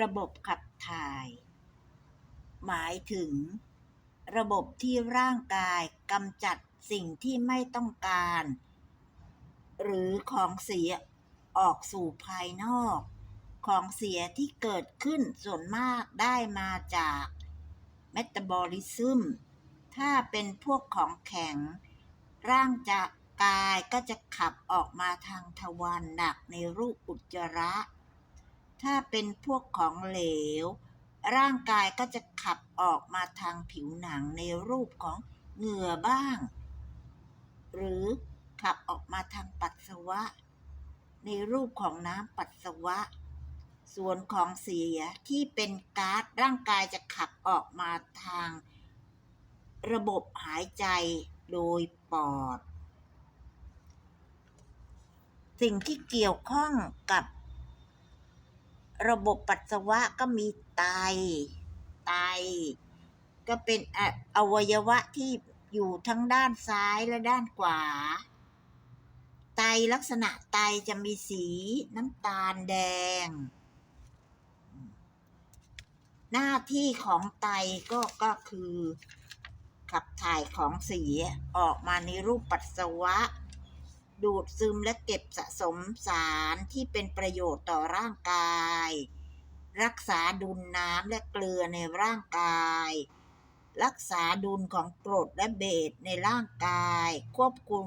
ระบบขับถ่าย หมายถึง ระบบที่ร่างกายกำจัดสิ่งที่ไม่ต้องการ หรือของเสียออกสู่ภายนอก ของเสียที่เกิดขึ้นส่วนมากได้มาจากเมตาบอลิซึมถ้าเป็นพวกของแข็ง ร่างจากกายก็จะขับออกมาทางทวารหนักในรูปอุจจาระ ถ้าเป็นพวกของเหลว ร่างกายก็จะขับออกมาทางผิวหนังในรูปของเหงื่อบ้าง หรือขับออกมาทางปัสสาวะ ในรูปของน้ำปัสสาวะ ส่วนของเสียที่เป็นก๊าซร่างกายจะขับออกมาทาง ระบบหายใจโดยปอด สิ่งที่เกี่ยวข้องกับ ระบบปัสสาวะก็มีไต ไต ก็เป็นออวัยวะที่อยู่ทั้งด้านซ้ายและด้านขวา ไตลักษณะไตจะมีสีน้ำตาลแดง หน้าที่ของไตก็ก็คือ ขับถ่ายของเสียออกมาในรูปปัสสาวะ ดูดซึมและเก็บสะสมสารที่เป็นประโยชน์ต่อร่างกาย รักษาดุลน้ำและเกลือในร่างกาย รักษาดุลของกรดและเบสในร่างกาย ควบคุม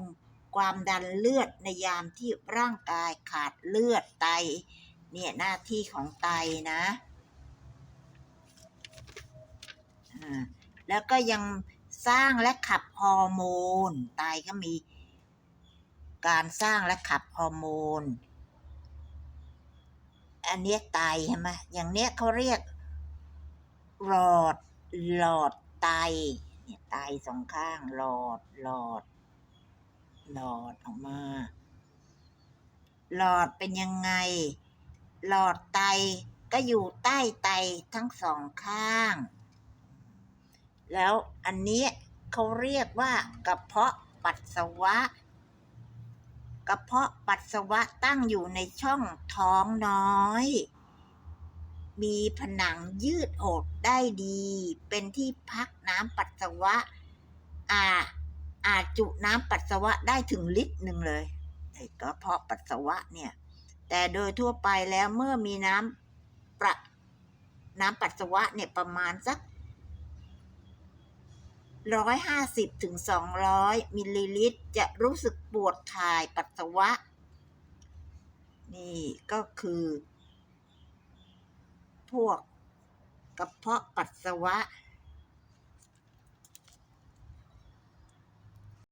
ความดันเลือดในยามที่ร่างกายขาดเลือดไต เนี่ยหน้าที่ของไตนะแล้วก็ยังสร้างและขับฮอร์โมนไตก็มี การสร้างและขับฮอร์โมน อันเนี้ไตใช่ไหมอย่างเนี้ยเขาเรียก หลอด หลอดไตเนี่ยไตสองข้าง หลอด หลอด หลอดออกมา หลอดเป็นยังไง หลอดไตก็อยู่ใต้ไตทั้งสองข้าง แล้วอันนี้เขาเรียกว่ากระเพาะปัสสาวะ กระเพาะปัสสาวะตั้งอยู่ในช่องท้องน้อย มีผนังยืดหดได้ดี เป็นที่พักน้ำปัสสาวะ อาอาจจุน้ำปัสสาวะได้ถึงลิตรหนึ่งเลยไอ้กระเพาะปัสสาวะเนี่ย แต่โดยทั่วไปแล้วเมื่อมีน้ำประน้ำปัสสาวะเนี่ยประมาณสัก ร้อยห้าสิบถึงสองร้อยมิลลิลิตร จะรู้สึกปวดถ่ายปัสสาวะ นี่ก็คือ พวกกระเพาะปัสสาวะ